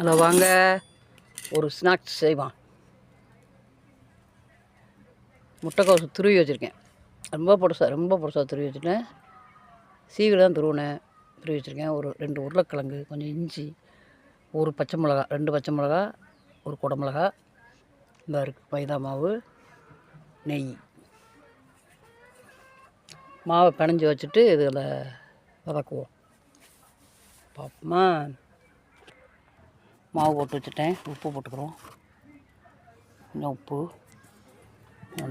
Hello வாங்க. ஒரு snacks செய்வான். முட்டைக்கோசு துருவி வச்சுருக்கேன். ரொம்ப பொடுசா ரொம்ப பொடுசாக துருவி வச்சுட்டேன் சீவில் தான் துருவினேன் துருவி வச்சுருக்கேன். ஒரு ரெண்டு உருளைக்கிழங்கு கொஞ்சம் இஞ்சி ஒரு பச்சை மிளகா ரெண்டு பச்சை மிளகா ஒரு குடமிளகா இந்த இருக்குது மைதா மாவு நெய். மாவை பிணைஞ்சி வச்சுட்டு இதில் வதக்குவோம். பார்ப்போமா மாவு போட்டு வச்சுட்டேன். உப்பு போட்டுக்கிறோம். கொஞ்சம் உப்பு.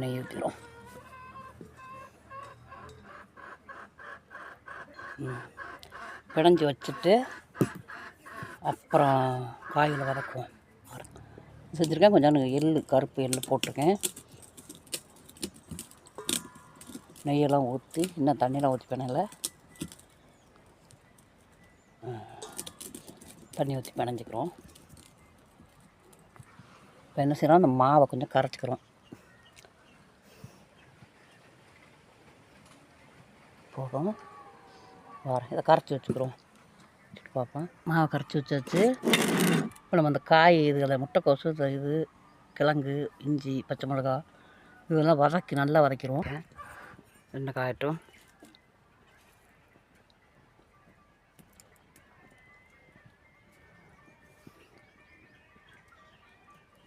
நெய் ஊற்றிடும் பிணைஞ்சி வச்சுட்டு அப்புறம் காயில் வதக்குவோம். செஞ்சுருக்கேன். கொஞ்சம் எள்ளு கருப்பு எள்ளு போட்டிருக்கேன். நெய்யெல்லாம் ஊற்றி இன்னும் தண்ணியெலாம் ஊற்றி தண்ணி ஊற்றி பிணைஞ்சிக்கிறோம். இப்போ என்ன செய்கிறோம் அந்த மாவை கொஞ்சம் கரைச்சிக்கிறோம். போதும் வரேன் இதை கரைச்சி வச்சுக்கிறோம். வச்சுட்டு பார்ப்போம் மாவை கரைச்சி வச்சாச்சு. இப்போ நம்ம அந்த காய் இதுகளை முட்டைக்கோசு இது கிழங்கு இஞ்சி பச்சை மிளகா இதெல்லாம் வதக்கி நல்லா வதக்கிடுவோம். என்ன காயட்டும்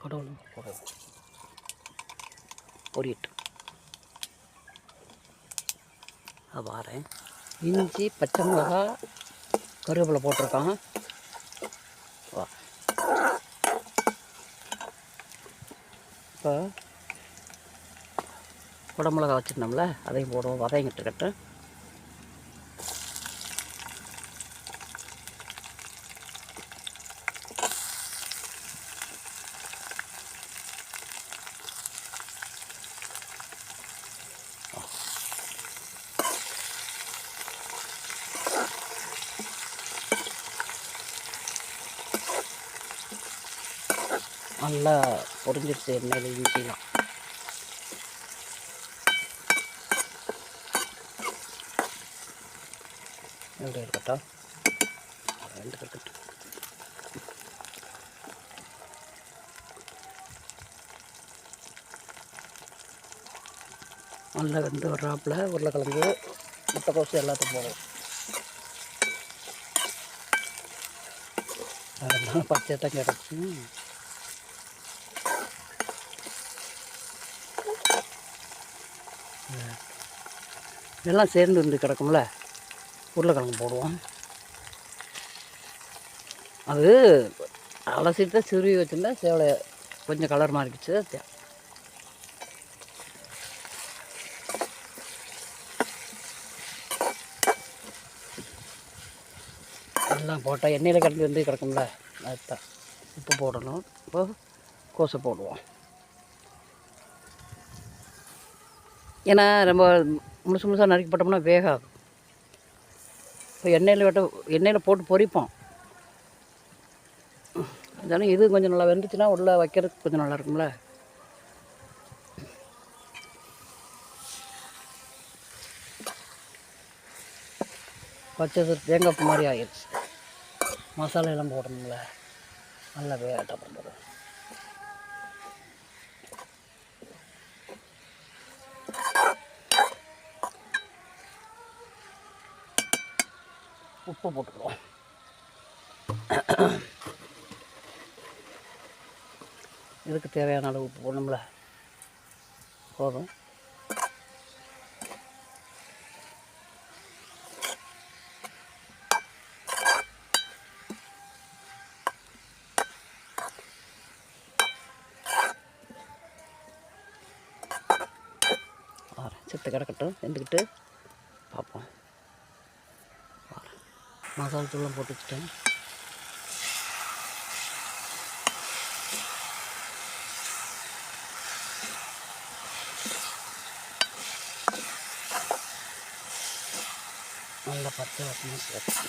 கடவுளும் போடுவோம் ஓடிட்டு. வாரேன். இஞ்சி பச்சை மிளகா கருவேப்பிலை போட்டிருக்கான். வா. இப்போ குடமிளகா வச்சுருந்தோம்ல அதையும் போடுவோம். வதங்கிட்டு கட்டு நல்லா பொரிஞ்சிருச்சு எண்ணெயில் இஞ்சிலாம். ரெண்டு இருக்கட்டும். ரெண்டு இருக்கட்டும். நல்லா வெந்து வர்றாப்புல உருளைக்கிழங்கு முட்டைக்கோசு எல்லாத்தையும் போடும் அதெல்லாம் பச்சை தான் கிடச்சி இதெல்லாம் சேர்ந்து வந்து கிடக்கும்ல. உருளைக்கிழங்கு போடுவோம். அது அலசிட்டு தான் சுருவி வச்சுருந்தா சேவலை கொஞ்சம் கலர் மாறிக்கிச்சு எல்லாம் போட்டால் எண்ணெயில் கிடந்து வந்து கிடக்கும்ல அதுதான் உப்பு போடணும். இப்போ கோசை போடுவோம். ஏன்னா ரொம்ப முழுசு முழுசாக நறுக்கி போட்டோம்னா வேகாது. இப்போ எண்ணெயில் விட்ட எண்ணெயில் போட்டு பொரிப்போம். அதனால இது கொஞ்சம் நல்லா வெந்துச்சுன்னா உள்ளே வைக்கிறதுக்கு கொஞ்சம் நல்லா இருக்கும்ல. பச்சை தேங்காய் பூ மாதிரி ஆகிடுச்சு மசாலா எல்லாம் போடணுங்களே நல்லா வேகட்டம் உப்பு போட்டுக்கிறோம். இதுக்கு தேவையான அளவு உப்பு போடணும்ல. போதும். வரேன் செத்து கிடக்கட்டும். வெந்துக்கிட்டு பார்ப்போம். மசாலா தூளம் போட்டு வச்சுட்டேன். நல்லா பச்சை வாசனை சேர்த்து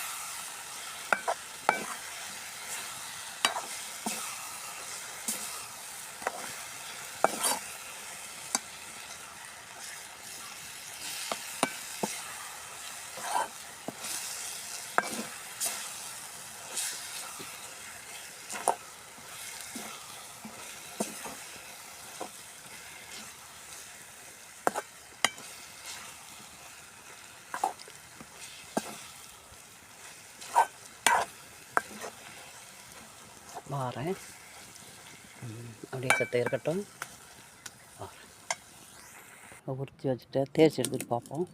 வாரேன் அப்படியே சத்தம் இருக்கட்டும். வாரேன் உரித்து வச்சுட்டு தேய்ச்சி எடுத்துகிட்டு பார்ப்போம்.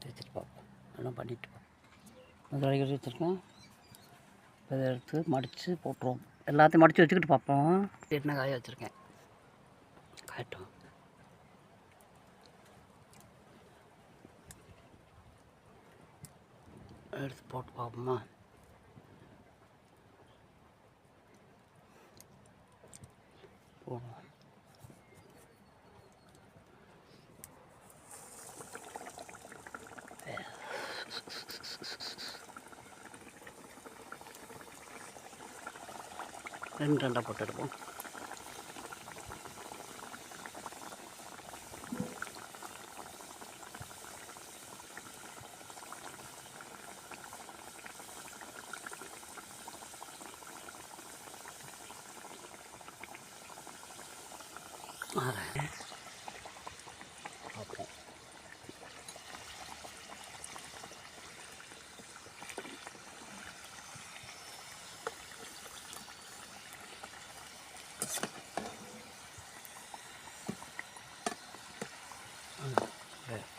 தேய்ச்சிட்டு பார்ப்போம். எல்லாம் பண்ணிட்டு பார்ப்போம் வச்சுருக்கேன். இதை எடுத்து மடித்து போட்டுருவோம். எல்லாத்தையும் மடித்து வச்சுக்கிட்டு பார்ப்போம். என்ன காய வச்சுருக்கேன்? காயட்டும். எடுத்து போட்டு பார்ப்போமா? போடுவோம் ரெண்டு ரெண்டாக போட்டு எடுப்போம் வரேன் பார்ப்போம் ரைட்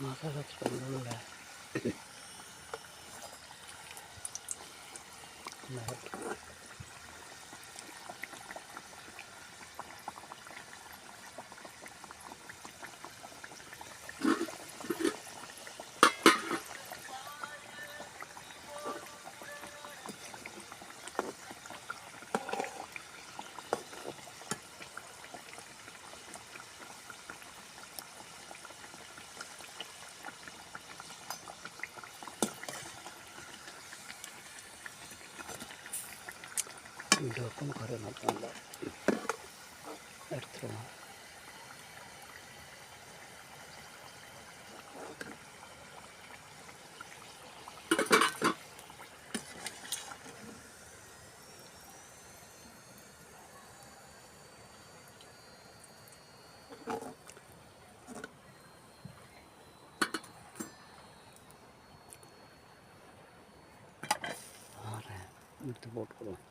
மசாலா சிக்கன் உள்ள இந்த பக்கம் கரை மட்டும் எடுத்துருவோம் வரேன் எடுத்து போட்டுக்குவோம்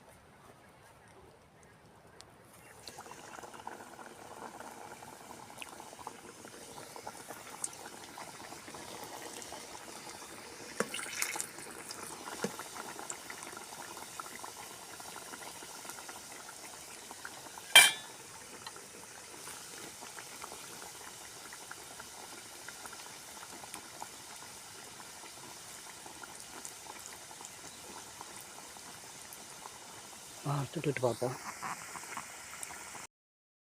சுட்டுட்டு பார்ப்போம்